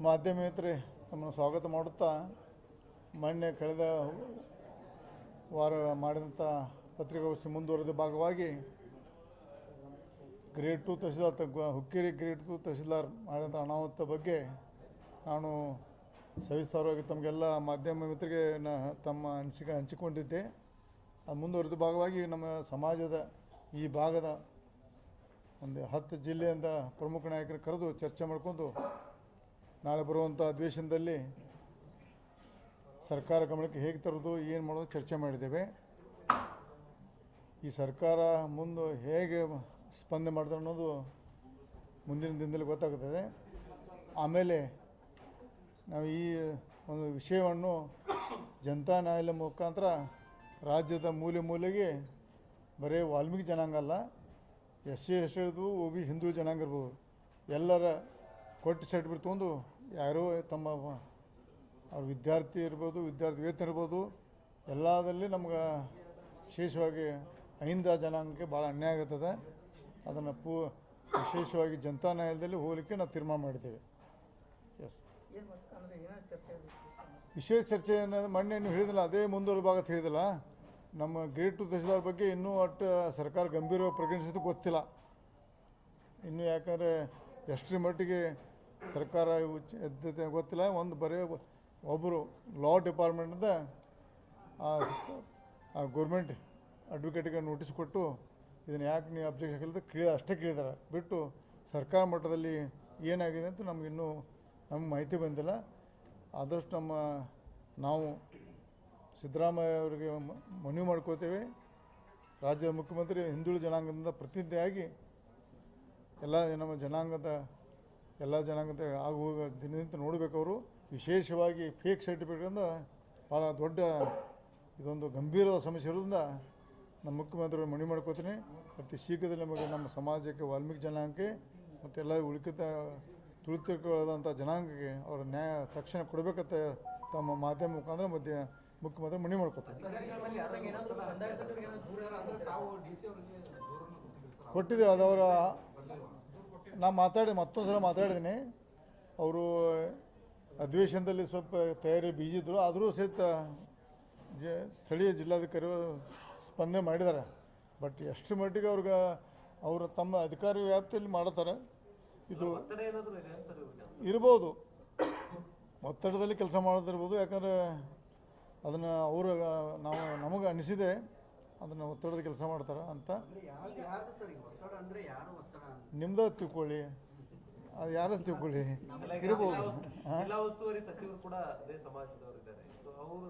ಮಾಧ್ಯಮೇತರೆ ನಮ್ಮನ್ನು ಸ್ವಾಗತ ಮಾಡುತ್ತಾ ಮೊನ್ನೆ ಕಳೆದ ವಾರ ಮಾಡಿದಂಥ ಪತ್ರಿಕಾಗೋಷ್ಠಿ ಮುಂದುವರೆದ ಭಾಗವಾಗಿ ಗ್ರೇಡ್ ಟು ತಹಸೀಲ್ದಾರ್ ತ- ಹುಕ್ಕೇರಿ ಗ್ರೇಡ್ ಟು ತಹಸೀಲ್ದಾರ್ ಮಾಡಿದಂಥ ಅನಾಹುತ ಬಗ್ಗೆ ನಾನು ಸವಿಸ್ತಾರವಾಗಿ ತಮಗೆಲ್ಲ ಮಾಧ್ಯಮ ಮಿತ್ರಿಗೆ ನ, ತಮ್ಮ ಅನಿಸಿಕೆ ಹಂಚಿಕೊಂಡಿದ್ದೆ. ಅದು ಮುಂದುವರೆದ ಭಾಗವಾಗಿ ನಮ್ಮ ಸಮಾಜದ ಈ ಭಾಗದ ಒಂದು ಹತ್ತು ಜಿಲ್ಲೆಯಿಂದ ಪ್ರಮುಖ ನಾಯಕರು ಕರೆದು ಚರ್ಚೆ ಮಾಡಿಕೊಂಡು ನಾಳೆ ಬರುವಂಥ ಅಧಿವೇಶನದಲ್ಲಿ ಸರ್ಕಾರ ಗಮನಕ್ಕೆ ಹೇಗೆ ತರೋದು ಏನು ಮಾಡೋದು ಚರ್ಚೆ ಮಾಡಿದ್ದೇವೆ. ಈ ಸರ್ಕಾರ ಮುಂದೆ ಹೇಗೆ ಸ್ಪಂದನೆ ಮಾಡಿದೆ ಅನ್ನೋದು ಮುಂದಿನ ದಿನದಲ್ಲಿ ಗೊತ್ತಾಗುತ್ತದೆ. ಆಮೇಲೆ ನಾವು ಈ ಒಂದು ವಿಷಯವನ್ನು ಜನತಾ ನ್ಯಾಯಾಲಯ ಮುಖಾಂತರ ರಾಜ್ಯದ ಮೂಲೆ ಮೂಲೆಗೆ ಬರೀ ವಾಲ್ಮೀಕಿ ಜನಾಂಗ ಅಲ್ಲ, ಎಸ್ ಸಿ ಎಸ್ ಟಿದು ಒ ಬಿ ಹಿಂದೂ ಜನಾಂಗ ಇರ್ಬೋದು. ಎಲ್ಲರ ಕೊಟ್ಟು ಸರ್ಟಿಫಿಕೇಟ್ ತೊಗೊಂಡು ಯಾರೋ ತಮ್ಮ ಅವ್ರ ವಿದ್ಯಾರ್ಥಿ ಇರ್ಬೋದು ವಿದ್ಯಾರ್ಥಿ ವೇತನ ಇರ್ಬೋದು, ಎಲ್ಲದಲ್ಲಿ ನಮ್ಗೆ ವಿಶೇಷವಾಗಿ ಅಹಿಂದ ಜನಾಂಗಕ್ಕೆ ಭಾಳ ಅನ್ಯಾಯ ಆಗುತ್ತದೆ. ಅದನ್ನು ಪೂ, ವಿಶೇಷವಾಗಿ ಜನತಾ ನ್ಯಾಯಾಲಯದಲ್ಲಿ ಹೋಗಲಿಕ್ಕೆ ನಾವು ತೀರ್ಮಾನ ಮಾಡಿದ್ದೇವೆ. ಎಸ್ ವಿಶೇಷ ಚರ್ಚೆ ಅನ್ನೋದು ಮೊನ್ನೆ ನೀವು ಹೇಳಿದಿಲ್ಲ ಅದೇ ಮುಂದುವರೆದ ಭಾಗ ಹೇಳಿದಿಲ್ಲ ನಮ್ಮ ಗ್ರೇಟ್ ಟು ತಹಸೀಲ್ದಾರ್ ಬಗ್ಗೆ ಇನ್ನೂ ಒಟ್ಟು ಸರ್ಕಾರ ಗಂಭೀರವಾಗಿ ಪರಿಗಣಿಸಿದ್ದು ಗೊತ್ತಿಲ್ಲ. ಇನ್ನು ಯಾಕಂದರೆ ಎಷ್ಟರ ಮಟ್ಟಿಗೆ ಸರ್ಕಾರ ಎದ್ದತೆ ಗೊತ್ತಿಲ್ಲ. ಒಂದು ಬರೀ ಒಬ್ಬರು ಲಾ ಡಿಪಾರ್ಟ್ಮೆಂಟಿಂದ ಆ ಗೌರ್ಮೆಂಟ್ ಅಡ್ವೊಕೇಟಿಗೆ ನೋಟಿಸ್ ಕೊಟ್ಟು ಇದನ್ನು ಯಾಕೆ ನೀವು ಅಬ್ಜೆಕ್ಷನ್ ಕೇಳಿದ್ರೆ ಕೇಳಿ ಅಷ್ಟೇ ಕೇಳಿದ್ದಾರೆ ಬಿಟ್ಟು ಸರ್ಕಾರ ಮಟ್ಟದಲ್ಲಿ ಏನಾಗಿದೆ ಅಂತ ನಮಗಿನ್ನೂ ನಮ್ಗೆ ಮಾಹಿತಿ ಬಂದಿಲ್ಲ. ಆದಷ್ಟು ನಮ್ಮ ನಾವು ಸಿದ್ದರಾಮಯ್ಯ ಅವರಿಗೆ ಮನವಿ ಮಾಡ್ಕೋತೇವೆ. ರಾಜ್ಯದ ಮುಖ್ಯಮಂತ್ರಿ ಹಿಂದುಳಿದ ಜನಾಂಗದಿಂದ ಪ್ರತಿನಿಧಿಯಾಗಿ ಎಲ್ಲ ನಮ್ಮ ಜನಾಂಗದ ಎಲ್ಲ ಜನಾಂಗದ ಹೋಗೋ ದಿನದಿಂದ ಅವರು, ವಿಶೇಷವಾಗಿ ಫೇಕ್ ಸರ್ಟಿಫಿಕೇಟಿಂದ ಭಾಳ ದೊಡ್ಡ ಇದೊಂದು ಗಂಭೀರವಾದ ಸಮಸ್ಯೆ ಇರೋದ್ರಿಂದ ನಮ್ಮ ಮುಖ್ಯಮಂತ್ರಿಗಳು ಮನವಿ ಮಾಡ್ಕೋತೀನಿ. ಅತಿ ಶೀಘ್ರದಲ್ಲಿ ನಮಗೆ ನಮ್ಮ ಸಮಾಜಕ್ಕೆ, ವಾಲ್ಮೀಕಿ ಜನಾಂಗಕ್ಕೆ ಮತ್ತು ಎಲ್ಲ ಉಳಿಕಿತ ತುಳಿತಕ್ಕೊಳದಂಥ ಜನಾಂಗಕ್ಕೆ ಅವರ ನ್ಯಾಯ ತಕ್ಷಣ ಕೊಡಬೇಕಂತ ತಮ್ಮ ಮಾಧ್ಯಮ ಮುಖಾಂತರ ಮಧ್ಯೆ ಮುಖ್ಯಮಂತ್ರಿ ಮನವಿ ಮಾಡ್ಕೋತಾರೆ ಕೊಟ್ಟಿದೆ, ಅದು ಅವರ ನಾ ಮಾತಾಡಿ, ಮತ್ತೊಂದು ಸಲ ಮಾತಾಡಿದ್ದೀನಿ ಅವರು ಅಧಿವೇಶನದಲ್ಲಿ ಸ್ವಲ್ಪ ತಯಾರಿ ಬೀಜಿದ್ರು. ಆದರೂ ಸಹಿತ ಜ, ಸ್ಥಳೀಯ ಜಿಲ್ಲಾಧಿಕಾರಿ ಸ್ಪಂದನೆ ಮಾಡಿದ್ದಾರೆ. ಬಟ್ ಎಷ್ಟು ಮಟ್ಟಿಗೆ ಅವ್ರಿಗೆ, ಅವರು ತಮ್ಮ ಅಧಿಕಾರಿ ವ್ಯಾಪ್ತಿಯಲ್ಲಿ ಮಾಡ್ತಾರೆ, ಇದು? ಇರ್ಬೋದು. ಒತ್ತಡದಲ್ಲಿ ಕೆಲಸ ಮಾಡೋದಿರ್ಬೋದು ಯಾಕಂದರೆ ಅದನ್ನು ಅವ್ರ, ನಾವು ನಮಗೆ ಅನಿಸಿದೆ. ಅದನ್ನು ಒತ್ತಡದ ಕೆಲಸ ಮಾಡ್ತಾರೆ ಅಂತ. ನಿಮ್ದು ತಿಳ್ಕೊಳ್ಳಿ. ಅದು ಯಾರು ತಿಳ್ಕೊಳ್ಳಿ? ಇರಬಹುದು ಈಗ ಇರ್ಬೋದು. ಜಿಲ್ಲಾ ಉಸ್- ಹಾಂ? ಜಿಲ್ಲಾ ಉಸ್ತುವಾರಿ ಸಚಿವರು ಕೂಡ ಅದೇ ಸಮಾಜದವರು ಇದ್ದಾರೆ. ಸೊ ಅವರು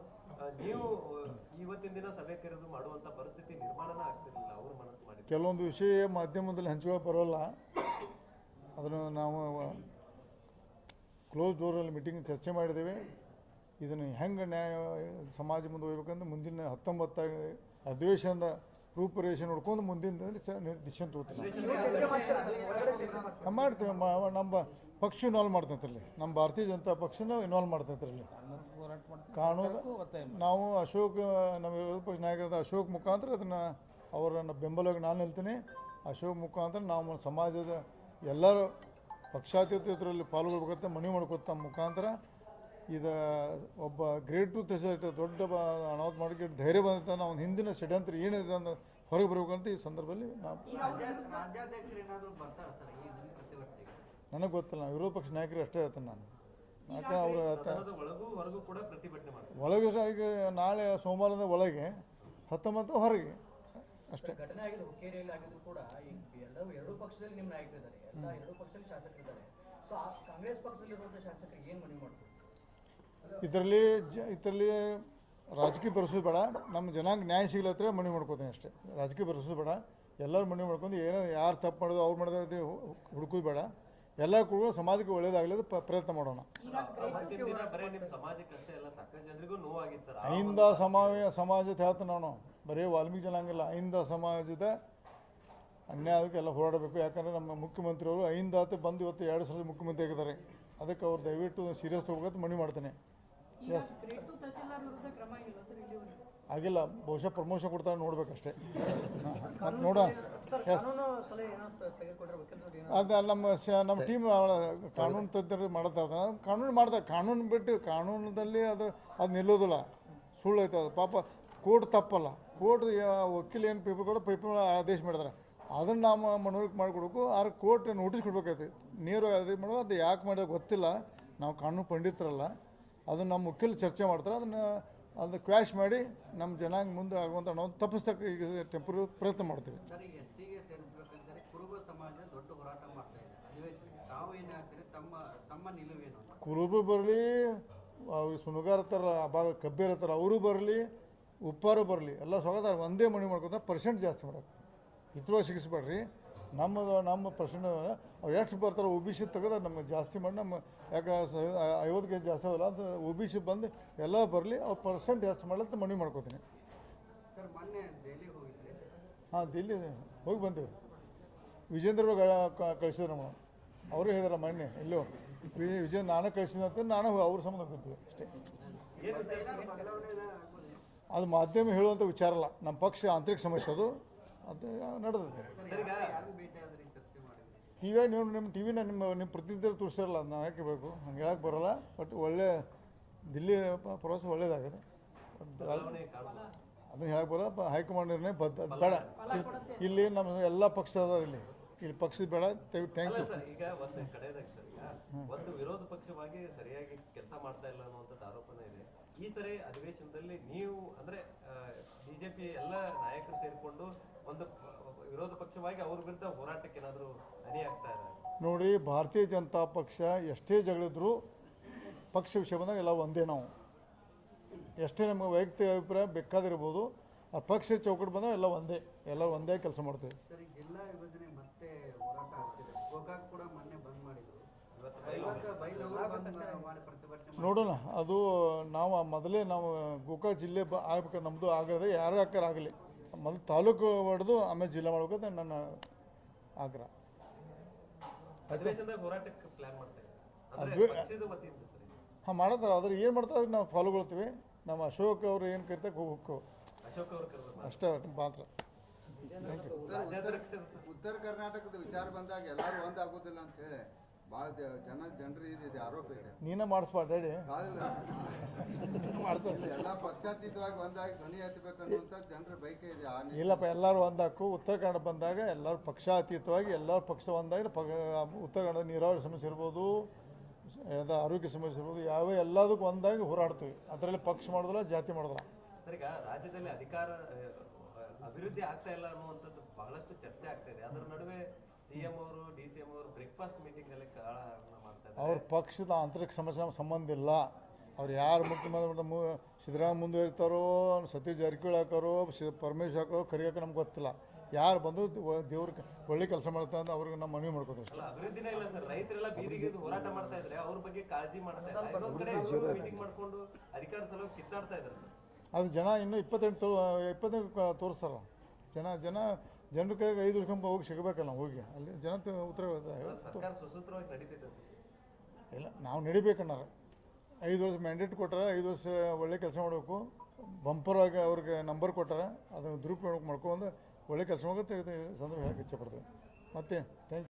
ನೀವು ಆ, ಇವತ್ತಿನ ದಿನ ಸಭೆ ಕರೆದು ಮಾಡುವಂತ ಪರಿಸ್ಥಿತಿ ನಿರ್ಮಾಣನ ಆಗ್ತಿರ್ಲಿಲ್ಲ. ಅವರು ಮನಸ್ಸು ಮಾಡಿದ್ರು. ಕೆಲವೊಂದು ವಿಷಯ ಮಾಧ್ಯಮದಲ್ಲಿ ಹಂಚಿಕೊಳ್ಳೋಕೆ ಬರೋಲ್ಲ. ಅದನ್ನು ನಾವು ಕ್ಲೋಸ್ ಡೋರಲ್ಲಿ ಮೀಟಿಂಗ್ ಚರ್ಚೆ ಮಾಡಿದ್ದೇವೆ. ಇದನ್ನು ಹೆಂಗೆ ನ್ಯಾಯ ಸಮಾಜ ಮುಂದೆ ಹೋಗ್ಬೇಕಂದ್ರೆ ಮುಂದಿನ ಹತ್ತೊಂಬತ್ತ ಅಧಿವೇಶನದ ರೂಪುರೇಷೆ ನೋಡ್ಕೊಂಡು ಮುಂದಿನ ಡಿಸಿಷನ್ ತಗೋತೀನಿ ನಾವು ಮಾಡ್ತೇವೆ ಮಾ- ನಮ್ಮ ಪಕ್ಷ ಇನ್ವಾಲ್ವ್ ಮಾಡ್ತೈತ್ರಲ್ಲಿ ನಮ್ಮ ಭಾರತೀಯ ಜನತಾ ಪಕ್ಷನ ಇನ್ವಾಲ್ವ್ ಮಾಡ್ತೈತ್ರಲ್ಲಿ ಕಾನೂನು ನಾವು ಅಶೋಕ್ ನಮ್ಮ ವಿರೋಧ ಪಕ್ಷ ನಾಯಕರಾದ ಅಶೋಕ್ ಮುಖಾಂತರ ಅದನ್ನು ಅವರನ್ನು ಬೆಂಬಲವಾಗಿ ನಾನು ನಿಲ್ತೀನಿ ಅಶೋಕ್ ಮುಖಾಂತರ ನಾವು ಸಮಾಜದ ಎಲ್ಲರೂ ಪಕ್ಷಾತೀತರಲ್ಲಿ ಪಾಲ್ಗೊಳ್ಬೇಕಂತ ಮನವಿ ಮಾಡ್ಕೊತ ಮುಖಾಂತರ ಇದು ಒಬ್ಬ ಗ್ರೇಟ್ ಟು ತೆಸಟ್ ದೊಡ್ಡ ಬ- ಅನಾಹುತ ಮಾಡೋಕ್ಕೆ ಧೈರ್ಯ ಬಂದಂತ ನಾವು ಹಿಂದಿನ ಷಡ್ಯಂತ್ರ ಏನಿದೆ ಅಂತ ಹೊರಗೆ ಬರ್ಬೇಕಂತ ಈ ಸಂದರ್ಭದಲ್ಲಿ ನಾವು ನನಗೆ ಗೊತ್ತಿಲ್ಲ ನಾನು ವಿರೋಧ ಪಕ್ಷ ನಾಯಕರು ಅಷ್ಟೇ ಹೇಳ್ತೇನೆ ನಾನು. ಯಾಕಂದ್ರೆ ಅವರು ಒಳಗೂ ಹೊರಗೂ ಕೂಡ ಪ್ರತಿಭಟನೆ ಮಾಡ್ತಾರೆ. ಒಳಗೆ ಸಹ ಈಗ ನಾಳೆ ಸೋಮವಾರದ ಒಳಗೆ ಹತ್ತೊಂಬತ್ತು ಹೊರಗೆ ಅಷ್ಟೇ. ಪಕ್ಷದಲ್ಲಿ ನಿಮ್ಮ ನಾಯಕರಿದ್ದಾರೆ ಎಲ್ಲ ಎರಡು ಪಕ್ಷದಲ್ಲಿ ಶಾಸಕರಿದ್ದಾರೆ. ಸೊ ಆ ಕಾಂಗ್ರೆಸ್ ಪಕ್ಷದಲ್ಲಿರುವಂಥ ಶಾಸಕರಿಗೆ ಏನು ಮನವಿ ಮಾಡ್ತಾರೆ? ಇದರಲ್ಲಿ ಜ, ಇದರಲ್ಲಿ ರಾಜಕೀಯ ಬರೆಸೋದು ಬೇಡ. ನಮ್ಮ ಜನಾಂಗ ನ್ಯಾಯ ಸಿಗ್ಲತ್ತರೆ ಮನವಿ ಮಾಡ್ಕೋತೀನಿ ಅಷ್ಟೇ. ರಾಜಕೀಯ ಬರೆಸೋದು ಬೇಡ. ಎಲ್ಲರೂ ಮನವಿ ಮಾಡ್ಕೊಂಡು ಏನೋ ಯಾರು ತಪ್ಪು ಮಾಡೋದು ಅವ್ರು ಮಾಡೋದು ಹುಡುಕೋದು ಬೇಡ. ಎಲ್ಲ ಕೂಡ ಸಮಾಜಕ್ಕೆ ಒಳ್ಳೇದಾಗಲಿ ಪ್ರಯತ್ನ ಮಾಡೋಣ. ಅಹಿಂದ ಸಮಾವ, ಸಮಾಜದ ಹೇಳ್ತ ನಾನು. ಬರೀ ವಾಲ್ಮೀಕಿ ಜನಾಂಗಿಲ್ಲ ಅಹಿಂದ ಸಮಾಜದ ಅನ್ಯಾಯಕ್ಕೆ ಎಲ್ಲ ಹೋರಾಡಬೇಕು. ಯಾಕಂದರೆ ನಮ್ಮ ಮುಖ್ಯಮಂತ್ರಿಯವರು ಅಹಿಂದಾತೆ ಬಂದು ಇವತ್ತು ಎರಡು ಸಲ ಮುಖ್ಯಮಂತ್ರಿ ಆಗಿದ್ದಾರೆ. ಅದಕ್ಕೆ ಅವ್ರು ದಯವಿಟ್ಟು ಸೀರಿಯಸ್ ತೊಗೋಬೇಕಂತ ಮನವಿ ಮಾಡ್ತೇನೆ. ಎಸ್ ಆಗಿಲ್ಲ ಬಹುಶಃ ಪ್ರಮೋಷನ್ ಕೊಡ್ತಾರೆ ನೋಡ್ಬೇಕಷ್ಟೇ ಮತ್ತು ನೋಡ ಎಸ್ ಅದು ನಮ್ಮ ಸ ನಮ್ಮ ಟೀಮ್ ಕಾನೂನು ತಜ್ಞರು ಮಾಡ್ತಾ ಇದ್ದಾರೆ. ಕಾನೂನು ಮಾಡ್ತಾರೆ ಕಾನೂನು ಬಿಟ್ಟು ಕಾನೂನದಲ್ಲಿ ಅದು ಅದು ನಿಲ್ಲೋದಿಲ್ಲ ಸುಳ್ಳು ಐತೆ ಅದು. ಪಾಪ ಕೋರ್ಟ್ ತಪ್ಪಲ್ಲ. ಕೋರ್ಟ್ ವಕೀಲ ಏನು ಪೇಪರ್ ಕೊಡೋ ಪೇಪರ್ ಆದೇಶ ಮಾಡಿದಾರೆ ಅದನ್ನು ನಾವು ಮನವರಿಕೆ ಮಾಡಿಕೊಡ್ಬೇಕು. ಆದ್ರೆ ಕೋರ್ಟ್ ನೋಟಿಸ್ ಕೊಡ್ಬೇಕಾಯ್ತು. ನೀರು ಅದು ಮಾಡೋ ಅದು ಯಾಕೆ ಮಾಡೋದು ಗೊತ್ತಿಲ್ಲ. ನಾವು ಕಾನೂನು ಪಂಡಿತರಲ್ಲ. ಅದನ್ನು ನಮ್ಮ ವಕೀಲ ಚರ್ಚೆ ಮಾಡ್ತಾರೆ. ಅದನ್ನು ಅದು ಕ್ವ್ಯಾಶ್ ಮಾಡಿ ನಮ್ಮ ಜನಾಂಗ ಮುಂದೆ ಆಗುವಂಥ ನಾವು ತಪ್ಪಿಸ್ತಕ್ಕ ಈಗ ಟೆಂಪ್ರರಿ ಪ್ರಯತ್ನ ಮಾಡ್ತೀವಿ. ಕುರುಬ ಬರಲಿ ಸುನುಗಾರ ಥರ ಆ ಭಾಗ ಕಬ್ಬೇರ ಥರ ಅವರು ಬರಲಿ ಉಪ್ಪಾರು ಬರಲಿ ಎಲ್ಲ ಸ್ವಾಗತ ಒಂದೇ ಮನೆ ಮಾಡ್ಕೊತ ಪರ್ಸೆಂಟ್ ಜಾಸ್ತಿ ಮಾಡೋಕೆ ಹಿತವಾಗಿ ಸಿಗಿಸ್ಬೇಡ್ರಿ. ನಮ್ಮದು ನಮ್ಮ ಪ್ರಶ್ನೆ ಅವ್ರು ಎಷ್ಟು ಬರ್ತಾರೆ ಒ ಬಿ ಸಿ ತೆಗೆದ್ರೆ ನಮಗೆ ಜಾಸ್ತಿ ಮಾಡಿ ನಮ್ಮ ಯಾಕೆ ಐವತ್ತು ಕೆ ಜಿ ಜಾಸ್ತಿ ಆಗಲ್ಲ ಅಂತ ಒ ಬಿ ಸಿ ಬಂದು ಎಲ್ಲ ಬರಲಿ ಅವ್ರು ಪರ್ಸೆಂಟ್ ಜಾಸ್ತಿ ಮಾಡಲಂತ ಮನವಿ ಮಾಡ್ಕೋತೀನಿ. ಹಾಂ ದಿಲ್ಲಿ ಹೋಗಿ ಬಂದೀವಿ. ವಿಜೇಂದ್ರ ಕಳಿಸಿದ್ರು ನಮ್ಮ ಅವರು ಹೇಳಿದಾರೆ ಮೊನ್ನೆ ಎಲ್ಲೋ ವಿಜಯ್ ನಾನು ಕಳಿಸಿದಂತ ನಾನು ಅವ್ರ ಸಂಬಂಧ ಹೋಗ್ತೀವಿ ಅಷ್ಟೇ. ಅದು ಮಾಧ್ಯಮ ಹೇಳುವಂಥ ವಿಚಾರ ಅಲ್ಲ ನಮ್ಮ ಪಕ್ಷ ಆಂತರಿಕ ಸಮಸ್ಯೆ ಅದು. ಅದು ನಡೆದಿದೆ. ಟಿ ನೀವು ನಿಮ್ಮ ಟಿ ವಿನ ನಿಮ್ಮ ನಿಮ್ಮ ಪ್ರತಿನಿಧಿಗಳು ತೋರಿಸಿರಲ್ಲ ಅದು ನಾವು ಯಾಕೆ ಬೇಕು ಹಂಗೆ ಹೇಳಕ್ಕೆ ಬರೋಲ್ಲ ಬಟ್ ಒಳ್ಳೆ ದಿಲ್ಲಿ ಪ್ರವಾಸ ಒಳ್ಳೇದಾಗಿದೆ. ಅದನ್ನ ಹೇಳಕ್ಕೆ ಬರೋಲ್ಲ ಹೈಕಮಾಂಡ್ ನಿರ್ಣಯ ಬದ್ಧ ಅದು ಬೇಡ. ಇಲ್ಲಿ- ನಮ್ಮ ಎಲ್ಲ ಪಕ್ಷ ಅದಾವ ಇಲ್ಲಿ ಇಲ್ಲಿ ಪಕ್ಷದ ಬೇಡ ಥ್ಯಾಂಕ್ ಯು ಒಂದು ವಿರೋಧ ಪಕ್ಷವಾಗಿ ಸರಿಯಾಗಿ ಕೆಲಸ ಮಾಡ್ತಾ ಇಲ್ಲ ಅನ್ನುವಂಥದ್ದು ಆರೋಪನೇ ಇದೆ. ಈ ಸರಿ ಅಧಿವೇಶನದಲ್ಲಿ ನೀವು ಅಂದ್ರೆ ಬಿಜೆಪಿ ಎಲ್ಲ ನಾಯಕರು ಸೇರಿಕೊಂಡು ಒಂದು ವಿರೋಧ ಪಕ್ಷವಾಗಿ ಅವ್ರ ವಿರುದ್ಧ ಹೋರಾಟಕ್ಕೆ ಏನಾದ್ರು ಅಣಿ ಆಗ್ತಾ ಇದೆ ನೋಡಿ ಭಾರತೀಯ ಜನತಾ ಪಕ್ಷ ಎಷ್ಟೇ ಜಗಳಿದ್ರು ಪಕ್ಷ ವಿಷಯ ಬಂದಾಗ ಎಲ್ಲ ಒಂದೇ ನಾವು. ಎಷ್ಟೇ ನಮಗೆ ವೈಯಕ್ತಿಕ ಅಭಿಪ್ರಾಯ ಬೇಕಾದಿರ್ಬೋದು ಆ ಪಕ್ಷ ಚೌಕಟ್ಟು ಬಂದಾಗ ಎಲ್ಲ ಒಂದೇ. ಎಲ್ಲ ಒಂದೇ ಕೆಲಸ ಮಾಡ್ತೀವಿ. ನೋಡೋಣ ಅದು ನಾವು ಮೊದಲೇ ನಾವು ಗೋಕಾಕ್ ಜಿಲ್ಲೆ ಬ ಆಗ್ಬೇಕು ನಮ್ಮದು ಆಗದೆ ಯಾರು ಹಾಕಾರ ಆಗಲಿ. ಮೊದಲು ತಾಲೂಕು ಹೊಡೆದು ಆಮೇಲೆ ಜಿಲ್ಲೆ ಮಾಡ್ಬೇಕಂತ ನನ್ನ ಆಗ್ರಹ. ಹಾಂ ಮಾಡತ್ತಾರ ಆದ್ರೆ ಏನು ಮಾಡ್ತಾರೆ ನಾವು ಫಾಲೋ ಕೊಡ್ತೀವಿ ನಮ್ಮ ಅಶೋಕ್ ಅವರು ಏನು ಕರಿತಾರೆ ಹೋಗ್ಬೇಕು ಅಶೋಕ್ ಅವರು ಕರೆದ್ರು ಅಷ್ಟೇ ಮಾತ್ರ. ಉತ್ತರ ಕರ್ನಾಟಕದ ವಿಚಾರ ಬಂದಾಗ ಎಲ್ಲರೂ ಒಂದಾಗೋದಿಲ್ಲ ಅಂತ ಹೇಳಿ. ಭಾಳ ಜನ ಜನರು ಇದೆ ಆರೋಪ ಇದೆ ನೀನೇ ಮಾಡಿಸ್ಬಾರ್ದು ರೆಡಿ ಎಲ್ಲ ಪಕ್ಷಾತೀತವಾಗಿ ಒಂದಾಗಿ ಧ್ವನಿ ಎತ್ತಬೇಕನ್ನುವಂಥ ಜನರ ಬಯಕೆ ಇದೆ ಇಲ್ಲಪ್ಪ ಎಲ್ಲರೂ ಒಂದಾಕು. ಉತ್ತರ ಕನ್ನಡ ಬಂದಾಗ ಎಲ್ಲರೂ ಪಕ್ಷಾತೀತವಾಗಿ ಎಲ್ಲರೂ ಪಕ್ಷ ಒಂದಾಗಿ ಪ ಉತ್ತರ ಕನ್ನಡ ನೀರಾವರಿ ಸಮಸ್ಯೆ ಇರ್ಬೋದು ಯಾವ್ದು ಆರೋಗ್ಯ ಸಮಸ್ಯೆ ಇರ್ಬೋದು ಯಾವ ಎಲ್ಲದಕ್ಕೂ ಒಂದಾಗಿ ಹೋರಾಡ್ತೀವಿ. ಅದರಲ್ಲಿ ಪಕ್ಷ ಮಾಡೋದಿಲ್ಲ ಜಾತಿ ಮಾಡೋದಿಲ್ಲ. ಸರಿ ಈಗ ರಾಜ್ಯದಲ್ಲಿ ಅಧಿಕಾರ ಅಭಿವೃದ್ಧಿ ಆಗ್ತಾ ಇಲ್ಲ ಅನ್ನುವಂಥದ್ದು ಬಹಳಷ್ಟು ಚರ್ಚೆ ಆಗ್ತಾ ಇದೆ. ಅದರ ನಡುವೆ ಅವರು ಪಕ್ಷದ ಆಂತರಿಕ ಸಮಸ್ಯೆ ಸಂಬಂಧ ಇಲ್ಲ. ಅವ್ರು ಯಾರು ಮುಖ್ಯಮಂತ್ರಿ ಸಿದ್ದರಾಮಯ್ಯ ಮುಂದುವರಿತಾರೋ ಸತೀಶ್ ಜಾರಕಿಹೊಳಿ ಹಾಕೋರೋ ಸಿ ಪರಮೇಶ್ವರ್ ಹಾಕೋ ಕರಿಯೋಕೆ ನಮ್ಗೆ ಗೊತ್ತಿಲ್ಲ. ಯಾರು ಬಂದು ದೇವ್ರ ಒಳ್ಳೆ ಕೆಲಸ ಮಾಡ್ತಾ ಅಂತ ಅವ್ರಿಗೆ ನಮ್ಮ ಮನವಿ ಮಾಡ್ಕೋತೀವಿ ಅದು ಜನ ಇನ್ನೂ ಇಪ್ಪತ್ತೆಂಟು ಇಪ್ಪತ್ತೆಂಟು ತೋರಿಸ್ತಾರ. ಜನ ಜನ ಜನರ ಕೈಗೆ ಐದು ವರ್ಷ ಹೋಗಿ ಸಿಗಬೇಕಲ್ಲ ಹೋಗಿ. ಅಲ್ಲಿ ಜನ ಉತ್ತರ ಇಲ್ಲ ನಾವು ನಡಿಬೇಕನ್ನಾರ. ಐದು ವರ್ಷ ಮ್ಯಾಂಡೇಟ್ ಕೊಟ್ಟಾರ ಐದು ವರ್ಷ ಒಳ್ಳೆ ಕೆಲಸ ಮಾಡಬೇಕು. ಬಂಪರಾಗಿ ಅವ್ರಿಗೆ ನಂಬರ್ ಕೊಟ್ಟಾರ ಅದನ್ನು ದುರುಪಯೋಗ ಮಾಡ್ಕೊಂಡು ಒಳ್ಳೆ ಕೆಲಸ ಹೋಗುತ್ತೆ ಸಂದರ್ಭ ಹೇಳಕ್ಕೆ ಇಚ್ಛೆಪಡ್ತೇವೆ ಮತ್ತೆ ಥ್ಯಾಂಕ್ ಯು